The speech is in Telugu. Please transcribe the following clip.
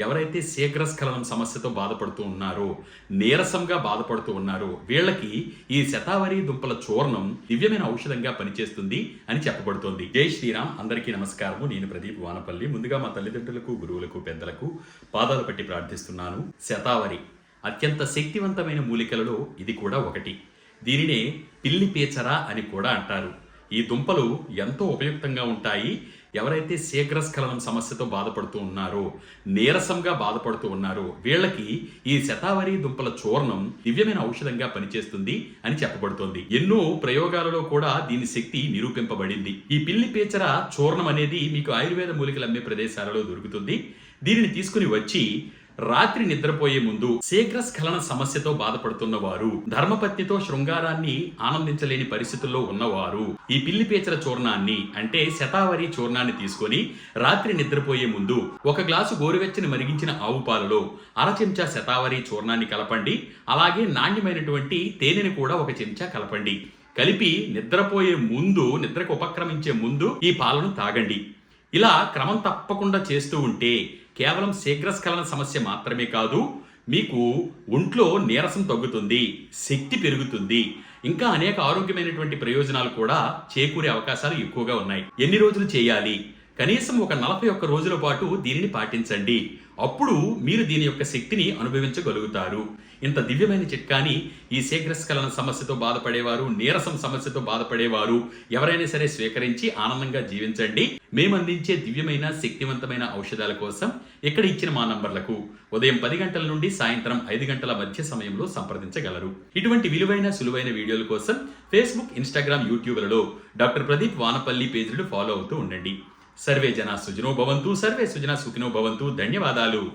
ఎవరైతే శీఘ్రస్ఖలనం సమస్యతో బాధపడుతూ ఉన్నారో నీరసంగా బాధపడుతూ ఉన్నారో వీళ్ళకి ఈ శతావరి దుంపల చూర్ణం దివ్యమైన ఔషధంగా పనిచేస్తుంది అని చెప్పబడుతోంది. జై శ్రీరామ్. అందరికీ నమస్కారము. నేను ప్రదీప్ వానపల్లి. ముందుగా మా తల్లిదండ్రులకు గురువులకు పెద్దలకు పాదాలు పట్టి ప్రార్థిస్తున్నాను. శతావరి అత్యంత శక్తివంతమైన మూలికలలో ఇది కూడా ఒకటి. దీనినే పిల్లి పీచర అని కూడా అంటారు. ఈ దుంపలు ఎంతో ఉపయుక్తంగా ఉంటాయి. ఎవరైతే శీఘ్రస్ఖలనం సమస్యతో బాధపడుతూ ఉన్నారో నీరసంగా బాధపడుతూ ఉన్నారో వీళ్ళకి ఈ శతావరి దుంపల చూర్ణం దివ్యమైన ఔషధంగా పనిచేస్తుంది అని చెప్పబడుతోంది. ఎన్నో ప్రయోగాలలో కూడా దీని శక్తి నిరూపింపబడింది. ఈ పిల్లి పేచర చూర్ణం అనేది మీకు ఆయుర్వేద మూలికలు అమ్మే ప్రదేశాలలో దొరుకుతుంది. దీనిని తీసుకుని వచ్చి రాత్రి నిద్రపోయే ముందు శీఘ్రస్ఖలన సమస్యతో బాధపడుతున్న వారు ధర్మపత్నితో శృంగారాన్ని ఆనందించలేని పరిస్థితుల్లో ఉన్నవారు ఈ పిల్లిపేచర చూర్ణాన్ని అంటే శతావరి చూర్ణాన్ని తీసుకొని రాత్రి నిద్రపోయే ముందు ఒక గ్లాసు గోరువెచ్చని మరిగించిన ఆవు పాలలో అర చెంచా శతావరి చూర్ణాన్ని కలపండి అలాగే నాణ్యమైనటువంటి తేనెని కూడా ఒక చెంచా కలపండి. కలిపి నిద్రపోయే ముందు నిద్రకు ఉపక్రమించే ముందు ఈ పాలను తాగండి. ఇలా క్రమం తప్పకుండా చేస్తూ ఉంటే కేవలం శీఘ్రస్ఖలన సమస్య మాత్రమే కాదు మీకు ఒంట్లో నీరసం తగ్గుతుంది శక్తి పెరుగుతుంది ఇంకా అనేక ఆరోగ్యమైనటువంటి ప్రయోజనాలు కూడా చేకూరే అవకాశాలు ఎక్కువగా ఉన్నాయి. ఎన్ని రోజులు చేయాలి? కనీసం ఒక నలభై ఒక్క రోజుల పాటు దీనిని పాటించండి. అప్పుడు మీరు దీని యొక్క శక్తిని అనుభవించగలుగుతారు. ఇంత దివ్యమైన చిట్కాని ఈ శీఘ్రస్ఖలన సమస్యతో బాధపడేవారు నీరసం సమస్యతో బాధపడేవారు ఎవరైనా సరే స్వీకరించి ఆనందంగా జీవించండి. మేమందించే దివ్యమైన శక్తివంతమైన ఔషధాల కోసం ఇక్కడ ఇచ్చిన మా నంబర్లకు ఉదయం పది గంటల నుండి సాయంత్రం ఐదు గంటల మధ్య సమయంలో సంప్రదించగలరు. ఇటువంటి విలువైన సులువైన వీడియోల కోసం ఫేస్బుక్ ఇన్స్టాగ్రామ్ యూట్యూబ్లలో డాక్టర్ ప్రదీప్ వానపల్లి పేజీలు ఫాలో అవుతూ ఉండండి. సర్వే జన సుజనో భవంతు సర్వే సుజన సుఖినో భవంతు ధన్యవాదాలు